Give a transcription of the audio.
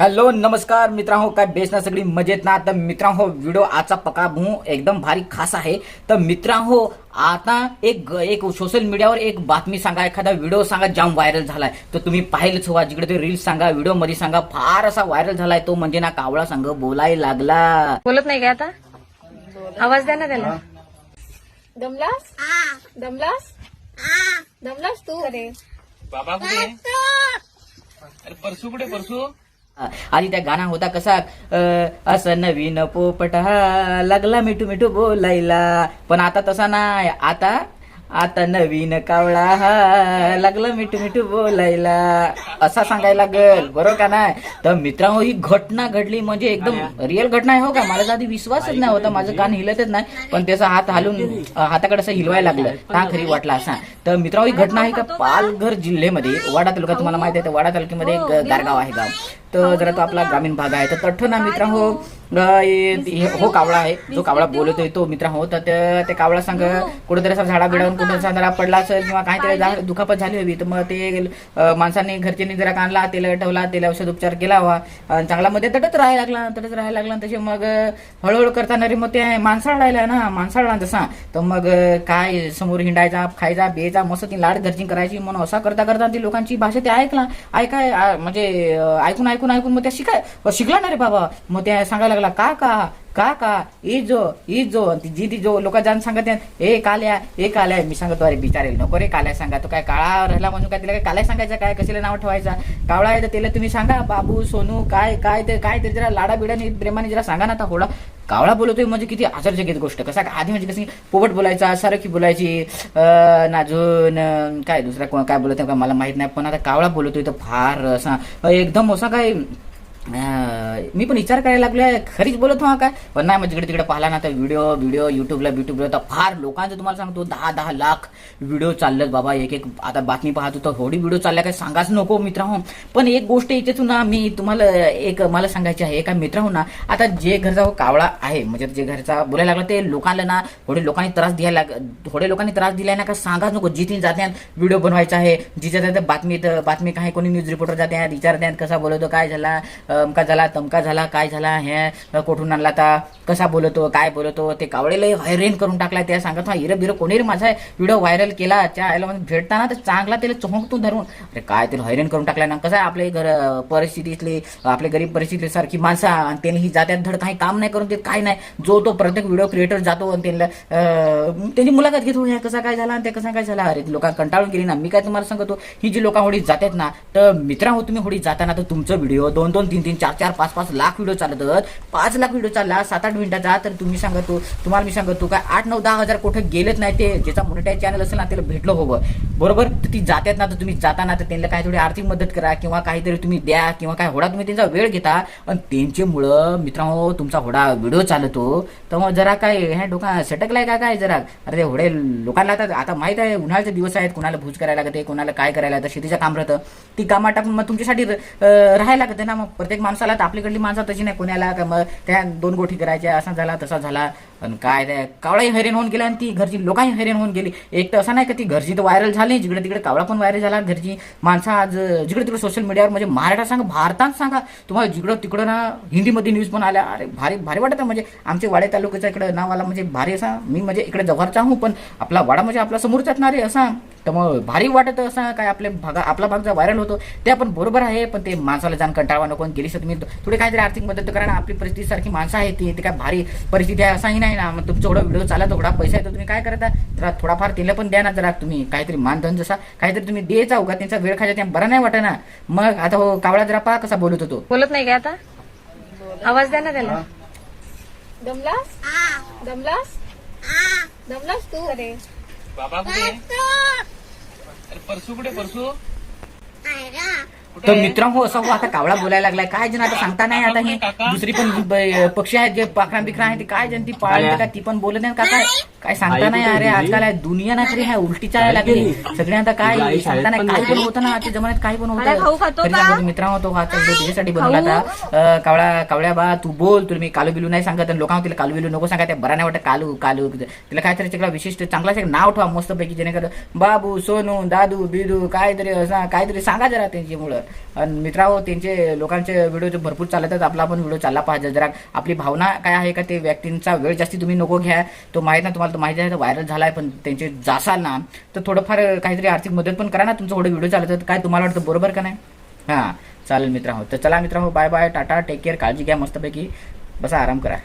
Hello नमस्कार मित्रांनो काय बेस ना सगळी मजेत ना? तर मित्रांनो व्हिडिओ आजचा पका भू एकदम भारी खास आहे. तर मित्रांनो आता एक एक सोशल मीडियावर एक बातमी सांगा. एखादा व्हिडिओ सांगा जाम व्हायरल झालाय. तर तुम्ही पाहिलंच हवा जिकडे ते रील्स सांगा व्हिडिओमध्ये सांगा फार असा व्हायरल झालाय. तो म्हणजे ना कावळा संघ बोलायला लागला. बोलत नाही का आता? आवाज द्या ना त्याला. दमलास? दमलास? दमलास तू? अरे बाबा कुठे अरे परसू कुठे परसू? आधी त्या गाणं होता कसा असं नवीन पोपटा लागला मिठू मिठू बोलायला. पण आता तसा नाही. आता आता नवीन कावळा हा. लागला मिठू मिठू बोलायला. असा सांगायला लागल बरोबर का नाही? तर मित्रांनो ही घटना घडली म्हणजे एकदम रिअल घटना आहे हो का? मला आधी विश्वासच नाही होता माझं कान हिलतच नाही पण त्याचा हात हालून हाताकडे असं हिलवायला लागलं. ता खरी वाटला असा? तर मित्रांनो ही घटना आहे का पालघर जिल्ह्यामध्ये वाडा तालुका तुम्हाला माहिती आहे वाडा तालुक्यामध्ये एक गारगाव आहे गाव. तर जरा तो आपला ग्रामीण भाग आहे. तर तठ्ठ ना मित्र हो कावळा आहे. जो कावळा बोलतोय तो मित्र हो तर ते कावळा सांग कुठेतरी असा झाडा बिडावून कुठे जरा पडला असेल किंवा काहीतरी जा- दुखापत झाली हवी तर मग ते माणसाने घरच्यांनी जरा काढला तेल ठेवला तेल औषध उपचार केला हवा. आणि चांगला मध्ये तटत राहायला लागला तटत राहायला लागला तसे मग हळूहळू करताना रे मग ते माणसाळा राहिला ना माणसाळा तसा. तर मग काय समोर हिंडायचा खायचा बेचा मस्त ती लाड घरची करायची म्हणून असा करता करता ती लोकांची भाषा ते ऐकला. ऐकाय म्हणजे ऐकून ऐकून ऐकून मग त्या शिकाय शिकला ना रे बाबा. मग त्या सांगायला लागला का का? का का? ई जो ई जो ती जी जो लोक जाण सांगत आहेत, ए काल्या ए काल्या. मी सांगतो अरे बिचारेल नको रे काल्या सांगा तो काय काळा राहिला म्हणून काय तिला काय काल्या सांगायचं काय कशाला नाव ठेवायचा? कावळा आहे तर त्याला तुम्ही सांगा बाबू सोनू काय काय ते काय ते जरा लाडा बिडाने प्रेमाने जरा सांगा ना आता थोडा कावळा बोलतोय म्हणजे किती आश्चर्यचकित गोष्ट. कसा आधी म्हणजे कसं पोपट बोलायचा सारखी बोलायची अं, नाजून काय दुसरा कोण काय बोलत का मला माहीत नाही पण आता कावळा बोलतोय तर फार असा एकदम असा काय मी पण विचार करायला लागलोय खरीच बोलत हा काय? पण नाही मग तिकडे तिकडे पाहिला ना तर व्हिडिओ व्हिडिओ युट्यूबला युट्यूबला तर फार लोकांचं तुम्हाला सांगतो दहा दहा लाख व्हिडिओ चाललेत बाबा एक एक आता बातमी पाहत होतो थोडी व्हिडिओ चालल्या काय सांगाच नको मित्रांनो हो. पण एक गोष्ट इथेच ना मी तुम्हाला एक मला सांगायची आहे एका मित्रांनो हो ना आता जे घरचा हो कावळा आहे म्हणजे जे घरचा बोलायला लागला ते लोकांना ना थोडे लोकांनी त्रास द्यायला लाग- थोडे लोकांनी त्रास दिलाय ना का सांगाच नको जिथे जाते व्हिडिओ बनवायचा आहे जिथे जाते बातमी बातमी काय कोणी न्यूज रिपोर्टर जाते आहेत विचारते कसा बोलतो काय झाला अमका झाला तमका झाला काय झाला हे कुठून आणला आता कसा बोलतो काय बोलतो ते कावळेला व्हायरल करून टाकला त्या सांगत हा हिरं बिरं कोणी माझा व्हिडिओ व्हायरल केला त्या आयला म्हणजे भेटताना तर चांगला त्याला चोहकतून धरून. अरे काय त्याला हैराण करून टाकला ना कसं आहे आपले घर परिस्थितीतले आपले गरीब परिस्थितीतली सारखी माणसं आणि त्यांनी ही जात्यात धड काही काम नाही करून ते काय नाही. जो तो प्रत्येक व्हिडिओ क्रिएटर जातो आणि त्यांना त्यांनी मुलाखत घेतो हे कसा काय झाला आणि ते कसा काय झाला? अरे लोक कंटाळून गेली ना मी काय तुम्हाला सांगतो ही जी लोक होडी जातात ना तर मित्रांनो तुम्ही होडी जाताना तर तुमचं व्हिडिओ दोन दोन तीन तीन चार चार पाच पाच लाख व्हिडिओ चालत पाच लाख व्हिडिओ चालला सात आठ मिनिटाचा तर तुम्ही सांगतो तुम्हाला मी सांगतो काय आठ नऊ दहा हजार कुठे गेलेच नाही ते. ज्याचा मोनिटाईज चॅनल असेल ना त्याला भेटलो हवं. बरोबर? तर ती जातात ना तर तुम्ही जाताना तर त्यांना काय थोडी आर्थिक मदत करा किंवा काहीतरी तुम्ही द्या किंवा काय होडा तुम्ही त्यांचा वेळ घेता. आणि त्यांचे मुळं मित्रांनो तुमचा होडा व्हिडिओ चालतो. तर मग जरा काय ह्या डोका सटकलाय का काय जरा? अरे ते होडे लोकांना आता आता माहीत आहे उन्हाळ्याचे दिवस आहेत कोणाला भूज करायला लागते कोणाला काय करायला लागतं शेतीचं काम राहतं. ती कामा टाकून मग तुमच्यासाठी राहायला लागतं ना मग. प्रत्येक माणसाला तर आपल्याकडली माणसं तशी नाही. कोणाला मग त्या दोन गोठी करायच्या असा झाला तसा झाला. पण काय कावळाही हैराण होऊन गेला आणि ती घरची लोकांही हैराण होऊन गेली. एक तर असं नाही का ती घरची तर व्हायरल झाली जिकडे तिकडे कावळा पण व्हायरल झाला. घरची माणसं आज जिकडे तिकडे सोशल मीडियावर म्हणजे महाराष्ट्रात सांगा भारतात सांगा तुम्हाला जिकडं तिकडं ना हिंदीमध्ये न्यूज पण आल्या. अरे भारी भारी वाटत. आहे म्हणजे आमचे वाडे तालुक्याचा इकडे नाव आला. म्हणजे भारी असा मी म्हणजे इकडे जव्हारचा हूं पण आपला वाडा म्हणजे आपला समोरचाच ना रे असा तर मग भारी वाटत असं काय आपल्या भागा आपला भाग जो व्हायरल होतो ते आपण बरोबर आहे पण ते माणसाला जाण कंटाळवा नको गेली तुम्ही थोडी काहीतरी आर्थिक मदत करा ना आपली परिस्थिती सारखी माणसं आहे ती ते काय भारी परिस्थिती आहे असाही नाही ना. मग तुमचा एवढा व्हिडिओ चालला थोडा पैसा आहे तर तुम्ही काय करता? जरा थोडाफार तिला पण द्या ना जरा तुम्ही. काहीतरी मानधन जसा काहीतरी तुम्ही द्यायचा उगा त्यांचा वेळ खायचा त्या बरं नाही वाटत ना. मग आता हो कावळा जरा पहा कसा बोलत होतो. बोलत नाही का आता? आवाज द्या ना त्याला. दमलास? दमलास? दमलास तू? अरे. बाबा कुठे अरे परसू कुठे परसू? तर मित्रांनो असं हो आता कावळा बोलायला लागलाय. काय जण आता सांगता नाही आता ही. दुसरी पण ब- पक्षी आहेत जे पाखरा बिखरा आहेत ते काय जण ती पाळली का ती पण बोलत नाही का काय काय सांगता नाही अरे आजकाल दुनिया ना तरी ह्या उलटी चालायला लागली. सगळे आता काय सांगता नाही काही पण होतं ना आजच्या जमान्यात काही पण खाऊ होतं खातो तरी का? सांगतो मित्रांनो तो हा त्याच्यासाठी बनवला होता अं, कावळा कावळ्या बा तू बोल तुला मी कालू बिलू नाही सांगत आणि लोकांना तिला कालू बिलू नको सांगा त्या बरा नाही वाटत कालू कालू. तिला काहीतरी तिला विशिष्ट चांगला एक नाव ठेवा मस्त पैकी जेणेकरून बाबू सोनू दादू बिदू काहीतरी असं काहीतरी सांगा जरा त्यांच्यामुळं. आणि मित्रांनो त्यांचे लोकांचे व्हिडिओ भरपूर चालत आहेत आपला पण व्हिडिओ चालला पाहिजे. जरा आपली भावना काय आहे का ते व्यक्तींचा वेळ जास्ती तुम्ही नको घ्या. तो माहीत ना तुम्हाला तो माहिती आहे व्हायरल आहे पण त्यांचे जासाल ना तर थोडंफार काहीतरी आर्थिक मदत पण करा ना. तुमचं थोडं व्हिडिओ चालत आहेत काय तुम्हाला वाटतं बरोबर का नाही? हां चालेल मित्रांनो. तर चला मित्रांनो bye bye tata take care काळजी घ्या मस्तपैकी. बसा आराम करा.